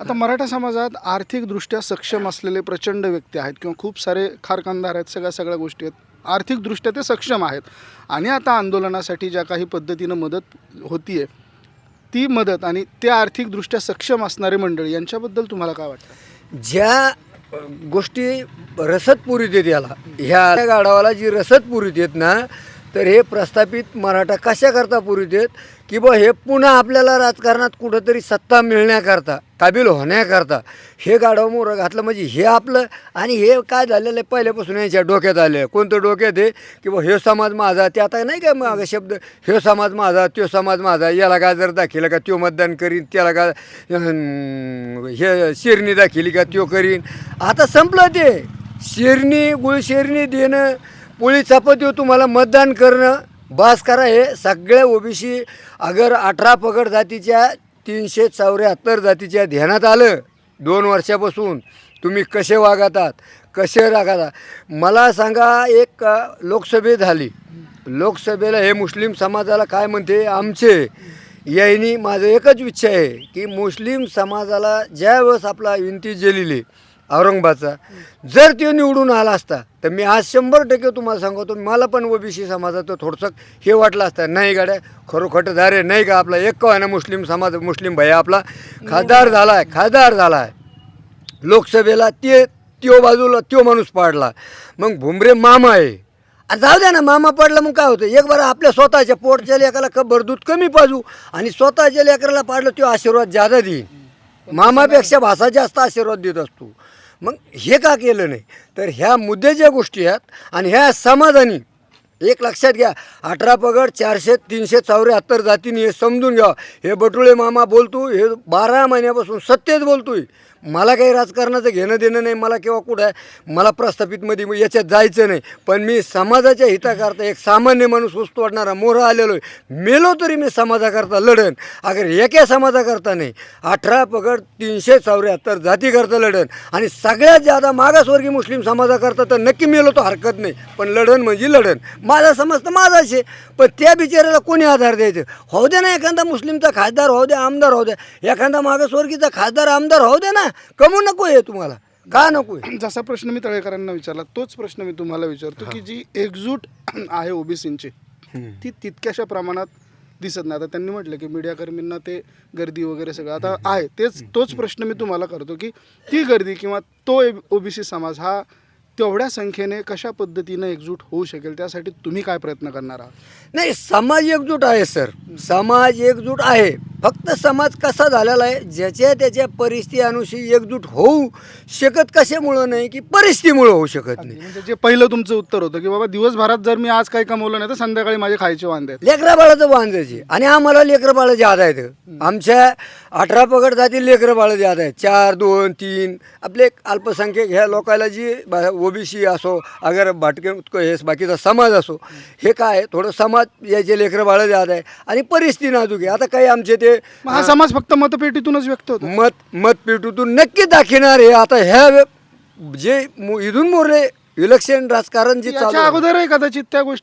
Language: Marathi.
आता मराठा समाजात आर्थिकदृष्ट्या सक्षम असलेले प्रचंड व्यक्ती आहेत किंवा खूप सारे खारखानदार आहेत सगळ्या सगळ्या गोष्टी आहेत. आर्थिकदृष्ट्या ते सक्षम आहेत. आणि आता आंदोलनासाठी ज्या काही पद्धतीनं मदत होतीये ती मदत आणि त्या आर्थिकदृष्ट्या सक्षम असणारे मंडळी यांच्याबद्दल तुम्हाला काय वाटतं? ज्या गोष्टी रसद पुरी देत याला ह्या गाडावाला जी रसद पुरी येत ना तर हे प्रस्थापित मराठा कशाकरता पुरी देत की बा हे पुन्हा आपल्याला राजकारणात कुठंतरी सत्ता मिळण्याकरता काबिल होण्याकरता हे गाडव मोरं घातलं म्हणजे हे आपलं आणि हे काय झालेलं आहे? पहिल्यापासून यांच्या डोक्यात आलं आहे कोणतं डोक्यात आहे? की बा हे समाज माझा ते आता नाही का मग शब्द हे समाज माझा तो समाज माझा याला का जर दाखिलं का त्यो मतदान करीन त्याला का हे शेरणी दाखिली का त्यो करीन. आता संपलं ते. शेरणी गुळशेरणी देणं पोळी चपाती तुम्हाला मतदान करणं बास करा हे सगळ्या ओबीसी अगर अठरा पगड जातीच्या तीनशे चौऱ्याहत्तर जातीच्या ध्यानात आलं दोन वर्षापासून तुम्ही कसे वागतात कसे रागतात मला सांगा एक लोकसभे झाली. लोकसभेला हे मुस्लिम समाजाला काय म्हणते? आमचे यांनी माझं एकच इच्छा आहे की मुस्लिम समाजाला ज्या वेळेस आपला विनंती जेलेली औरंगाबादचा. जर तो निवडून आला असता तर मी आज शंभर टक्के तुम्हाला सांगतो मला पण ओबीसी समाजाचं थोडंसं हे वाटलं असतं. नाही गाड्या खरोखर दारे नाही का आपला एक आहे ना मुस्लिम समाज मुस्लिम भैया आपला. खासदार झाला आहे खासदार झाला आहे लोकसभेला ते त्यो बाजूला त्यो माणूस पाडला. मग भुमरे मामा आहे. आणि जाऊ द्या ना मामा पडला मग काय होतं? एक बरं आपल्या स्वतःच्या पोटच्या लेकराला कबर दूध कमी पाजू आणि स्वतःच्या लेकराला पाडलं तो आशीर्वाद जादा देईन. मामापेक्षा भाषा जास्त आशीर्वाद देत असतो. मग हे का केलं नाही? तर ह्या मुद्द्याच्या गोष्टी आहेत आणि ह्या समाधानी एक लक्षात घ्या. अठरा पगड चारशे तीनशे चौऱ्याहत्तर जातीने हे समजून घ्या. हे बटुळे मामा बोलतो हे बारा महिन्यापासून सत्तेत बोलतोय मला काही राजकारणाचं घेणं देणं नाही मला केव्हा कुठं आहे? मला प्रस्थापितमध्ये मग याच्यात जायचं नाही. पण मी समाजाच्या हिताकरता एक सामान्य माणूस वस्तू वाटणारा मोहरा आलेलो आहे. मेलो तरी मी समाजाकरता लढन. अगर एका समाजाकरता नाही अठरा पगड तीनशे चौऱ्याहत्तर जातीकरता लढन. आणि सगळ्यात जादा मागासवर्गीय मुस्लिम समाजाकरता तर नक्की मेलो तो हरकत नाही. पण लढन म्हणजे लढन. माझा समज तर माझाच आहे पण त्या बिचाऱ्याला कोणी आधार द्यायचं? होऊ दे ना एखादा मुस्लिमचा खासदार होऊ द्या आमदार होऊ द्या एखादा मागासवर्गीचा खासदार आमदार होऊ दे ना. कमू नको आहे तुम्हाला. का नको जसा प्रश्न मी तळेकरांना विचारला तोच प्रश्न मी तुम्हाला विचारतो की जी एकजूट आहे ओबीसींची ती तितक्याशा प्रमाणात दिसत नाही. आता त्यांनी म्हटलं की मीडियाकर्मींना ते गर्दी वगैरे सगळं आता आहे. तेच तोच प्रश्न मी तुम्हाला करतो की ती गर्दी किंवा तो ओबीसी समाज हा तेवढ्या संख्येने कशा पद्धतीनं एकजूट होऊ शकेल? त्यासाठी तुम्ही काय प्रयत्न करणार आहात? नाही समाज एकजूट आहे सर. समाज एकजूट आहे. फक्त समाज कसा झालेला आहे ज्याच्या त्याच्या परिस्थिती अनुसार एकजूट होऊ शकत कशामुळं नाही की परिस्थितीमुळं होऊ शकत नाही. म्हणजे जे पहिलं तुमचं उत्तर होतं की बाबा दिवसभरात जर मी आज काही कमवलं नाही तर संध्याकाळी माझे खायचे वांदे आहेत. लेकरा बाळाचं बांधायचे आणि आम्हाला लेकरं बाळं ज्यादा आहेत आमच्या अठरा पगड जातील लेकरं बाळं ज्यादा आहेत. चार दोन तीन. आपले अल्पसंख्यक ह्या लोकायला जी ओबीसी असो अगर भाटके हे बाकीचा समाज असो हे काय थोडं समाज याचे लेकरं बाळं ज्यादा आहे आणि परिस्थिती नाजूक आहे. आता काही आमचे ते मग हा समाज फक्त मतपेटीतूनच व्यक्त होतो. मत मतपेटूतून नक्की दाखवणार हे आता ह्या वे- जे मु- इथून मोरे इलेक्शन राजकारण जे चालू याच्या आहे. अगोदरही कदाचित त्या गोष्टी